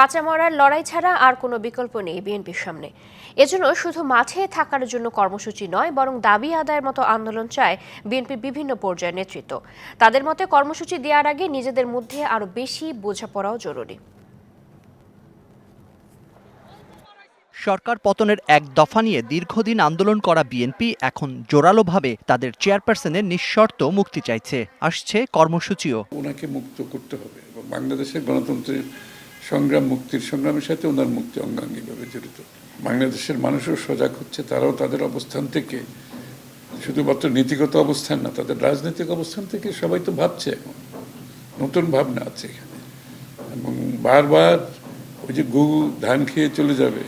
বাঁচা মরার লড়াই ছাড়া আর কোনো বিকল্প নেই বিএনপির সামনে। এজন্য শুধু মাঠে থাকার জন্য কর্মসূচি নয় বরং দাবি আদায়ের মতো আন্দোলন চায় বিএনপির বিভিন্ন পর্যায়ের নেতৃত্ব। তাদের মতে কর্মসূচি দেওয়ার আগে নিজেদের মধ্যে আরও বেশি বোঝাপড়াও জরুরি। সরকার পতনের এক দফা নিয়ে দীর্ঘদিন আন্দোলন করা বিএনপি এখন জোরালোভাবে তাদের চেয়ারপারসনের নিঃশর্ত মুক্তি চাইছে। আসছে কর্মসূচিও। ওনাকে মুক্ত করতে হবে এবং বাংলাদেশের গণতন্ত্রের সংগ্রাম মুক্তির সংগ্রামের সাথে ওনার মুক্তি অঙ্গাঙ্গিভাবে জড়িত। বাংলাদেশের মানুষও সজাগ হচ্ছে তারাও তাদের অবস্থান থেকে শুধুমাত্র নীতিগত অবস্থান না তাদের রাজনৈতিক অবস্থান থেকে সবাই তো ভাবছে এখন। নতুন ভাবনা আছে এখানে। এবং বারবার ওই যে গু ধান খেয়ে চলে যাবে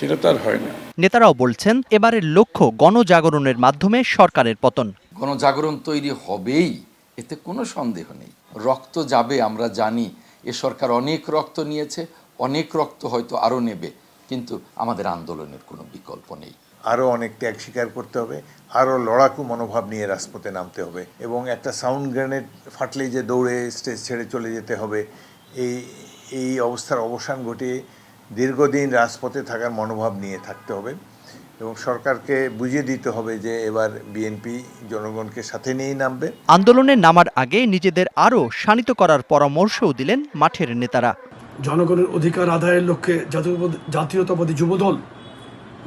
সেটা তো আর হয় না। নেতারাও বলছেন এবারের লক্ষ্য গণজাগরণের মাধ্যমে সরকারের পতন। গণজাগরণ তৈরি হবেই এতে কোনো সন্দেহ নেই। রক্ত যাবে আমরা জানি এ সরকার অনেক রক্ত নিয়েছে, অনেক রক্ত হয়তো আরও নেবে, কিন্তু আমাদের আন্দোলনের কোনো বিকল্প নেই। আরও অনেক ত্যাগ স্বীকার করতে হবে আরও লড়াকু মনোভাব নিয়ে রাজপথে নামতে হবে, এবং একটা সাউন্ড গ্রেনেড ফাটলেই যে দৌড়ে স্টেজ ছেড়ে চলে যেতে হবে। এই এই অবস্থার অবসান ঘটিয়ে দীর্ঘদিন রাজপথে থাকার মনোভাব নিয়ে থাকতে হবে। এবং সরকারকে বুঝিয়ে দিতে হবে যে এবার বিএনপি জনগণকে সাথে নিয়েই নামবে। আন্দোলনে নামার আগে নিজেদের আরও শানিত করার পরামর্শও দিলেন মাঠের নেতারা। জনগণের অধিকার আদায়ের লক্ষ্যে জাতীয়তাবাদী যুবদল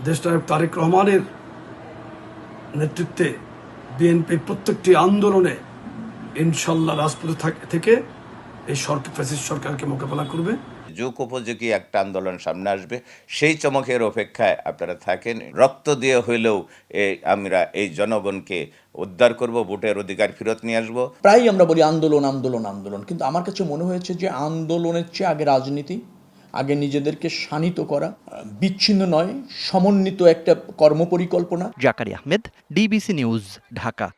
দেশনায়ক তারেক রহমানের নেতৃত্বে বিএনপি প্রত্যেকটি আন্দোলনে ইনশাল্লাহ রাজপথে থাক- থেকে এই সরকার ফ্যাসিস্ট সরকারকে মোকাবেলা করবে। যুগ উপযোগী একটা আন্দোলন সামনে আসবে। সেই চমকের অপেক্ষায় আপনারা থাকেন। রক্ত দিয়ে হইলেও এই আমরা এই জনগণকে উদ্ধার করব ভোটের অধিকার ফেরত নিয়ে আসব। প্রায়ই আমরা বলি আন্দোলন আন্দোলন আন্দোলন। কিন্তু আমার কাছে মনে হয়েছে যে আন্দোলনের চেয়ে আগে রাজনীতি আগে নিজেদেরকে শানিত করা বিচ্ছিন্ন নয় সমন্বিত একটা কর্মপরিকল্পনা। Zakari Ahmed DBC news Dhaka.